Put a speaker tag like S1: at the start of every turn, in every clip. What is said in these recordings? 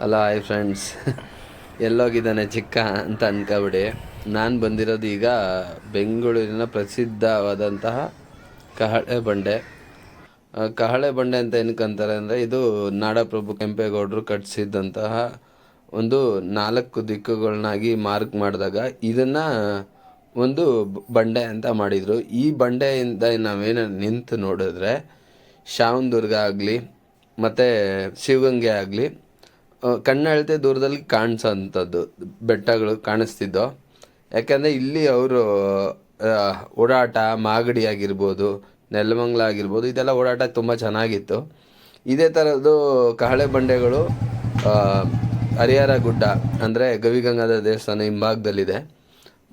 S1: ಅಲ್ಲ hi friends ಎಲ್ಲೋಗಿದ್ದಾನೆ ಚಿಕ್ಕ ಅಂತ ಅನ್ಕೊಬಿಡಿ. ನಾನು ಬಂದಿರೋದು ಈಗ ಬೆಂಗಳೂರಿನ ಪ್ರಸಿದ್ಧವಾದಂತಹ ಕಹಳೆ ಬಂಡೆ. ಕಹಳೆ ಬಂಡೆ ಅಂತ ಏನಕ್ಕಂತಾರೆ ಅಂದರೆ ಇದು ನಾಡಪ್ರಭು ಕೆಂಪೇಗೌಡರು ಕಟ್ಟಿಸಿದ್ದಂತಹ ಒಂದು ನಾಲ್ಕು ದಿಕ್ಕುಗಳನ್ನಾಗಿ ಮಾರ್ಕ್ ಮಾಡಿದಾಗ ಇದನ್ನು ಒಂದು ಬಂಡೆ ಅಂತ ಮಾಡಿದರು. ಈ ಬಂಡೆಯಿಂದ ನಾವೇನು ನಿಂತು ನೋಡಿದ್ರೆ ಶಾವನದುರ್ಗ ಆಗಲಿ, ಮತ್ತು ಶಿವಗಂಗೆ ಆಗಲಿ ಕಣ್ಣಳತೆ ದೂರದಲ್ಲಿ ಕಾಣಿಸೋಂಥದ್ದು ಬೆಟ್ಟಗಳು ಕಾಣಿಸ್ತಿದ್ದೋ. ಯಾಕೆಂದರೆ ಇಲ್ಲಿ ಅವರು ಓಡಾಟ ಮಾಗಡಿ ಆಗಿರ್ಬೋದು, ನೆಲಮಂಗ್ಲ ಆಗಿರ್ಬೋದು, ಇದೆಲ್ಲ ಓಡಾಟ ತುಂಬ ಚೆನ್ನಾಗಿತ್ತು. ಇದೇ ಥರದ್ದು ಕಹಳೆ ಬಂಡೆಗಳು ಹರಿಹರ ಗುಡ್ಡ, ಅಂದರೆ ಗವಿಗಂಗಾಧರ ದೇವಸ್ಥಾನ ಹಿಂಭಾಗದಲ್ಲಿದೆ.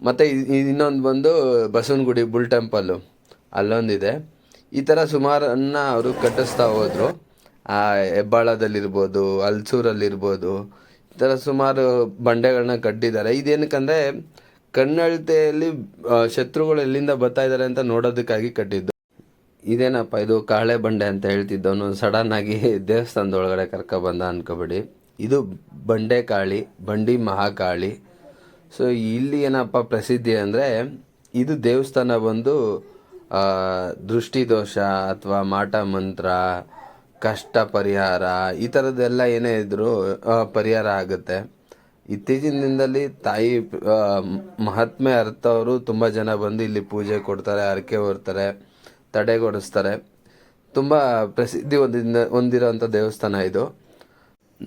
S1: ಮತ್ತು ಇನ್ನೊಂದು ಬಂದು ಬಸವನಗುಡಿ ಬುಲ್ ಟೆಂಪಲ್ಲು, ಅಲ್ಲೊಂದಿದೆ. ಈ ಥರ ಸುಮಾರನ್ನು ಅವರು ಕಟ್ಟಿಸ್ತಾ ಹೋದರು. ಆ, ಹೆಬ್ಬಾಳದಲ್ಲಿರ್ಬೋದು ಹಲ್ಸೂರಲ್ಲಿರ್ಬೋದು ಈ ಥರ ಸುಮಾರು ಬಂಡೆಗಳನ್ನ ಕಟ್ಟಿದ್ದಾರೆ. ಇದೇನಕ್ಕಂದರೆ ಕಣ್ಣಳತೆಯಲ್ಲಿ ಶತ್ರುಗಳು ಎಲ್ಲಿಂದ ಬರ್ತಾ ಇದ್ದಾರೆ ಅಂತ ನೋಡೋದಕ್ಕಾಗಿ ಕಟ್ಟಿದ್ದು. ಇದೇನಪ್ಪ, ಇದು ಕಾಳೆ ಬಂಡೆ ಅಂತ ಹೇಳ್ತಿದ್ದವನು, ಸಡನ್ ಆಗಿ ದೇವಸ್ಥಾನದ ಒಳಗಡೆ ಕರ್ಕೊಬಂದ ಅನ್ಕೋಬೇಡಿ. ಇದು ಬಂಡೆ ಕಾಳಿ, ಬಂಡಿ ಮಹಾಕಾಳಿ. ಸೊ, ಇಲ್ಲಿ ಏನಪ್ಪ ಪ್ರಸಿದ್ಧಿ ಅಂದರೆ, ಇದು ದೇವಸ್ಥಾನ ಬಂದು ದೃಷ್ಟಿದೋಷ ಅಥವಾ ಮಾಟ ಮಂತ್ರ ಕಷ್ಟ ಪರಿಹಾರ, ಈ ಥರದ್ದೆಲ್ಲ ಏನೇ ಇದ್ದರೂ ಪರಿಹಾರ ಆಗುತ್ತೆ. ಇತ್ತೀಚಿನ ದಿನದಲ್ಲಿ ತಾಯಿ ಮಹಾತ್ಮೆ ಅರ್ಥವರು ತುಂಬ ಜನ ಬಂದು ಇಲ್ಲಿ ಪೂಜೆ ಕೊಡ್ತಾರೆ, ಹರಕೆ ಹೊರ್ತಾರೆ ತಡೆಗೊಡಿಸ್ತಾರೆ ತುಂಬ ಪ್ರಸಿದ್ಧಿ ಹೊಂದಿದ ಹೊಂದಿರೋಂಥ ದೇವಸ್ಥಾನ ಇದು.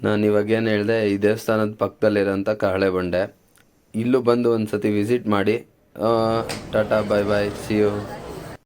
S1: ನಾನು ಇವಾಗ ಏನು ಹೇಳಿದೆ, ಈ ದೇವಸ್ಥಾನದ ಪಕ್ಕದಲ್ಲಿರೋಂಥ ಕಹಳೆ ಬಂಡೆ ಇಲ್ಲೂ ಬಂದು ಒಂದು ಸತಿ ವಿಸಿಟ್ ಮಾಡಿ tata bye bye see you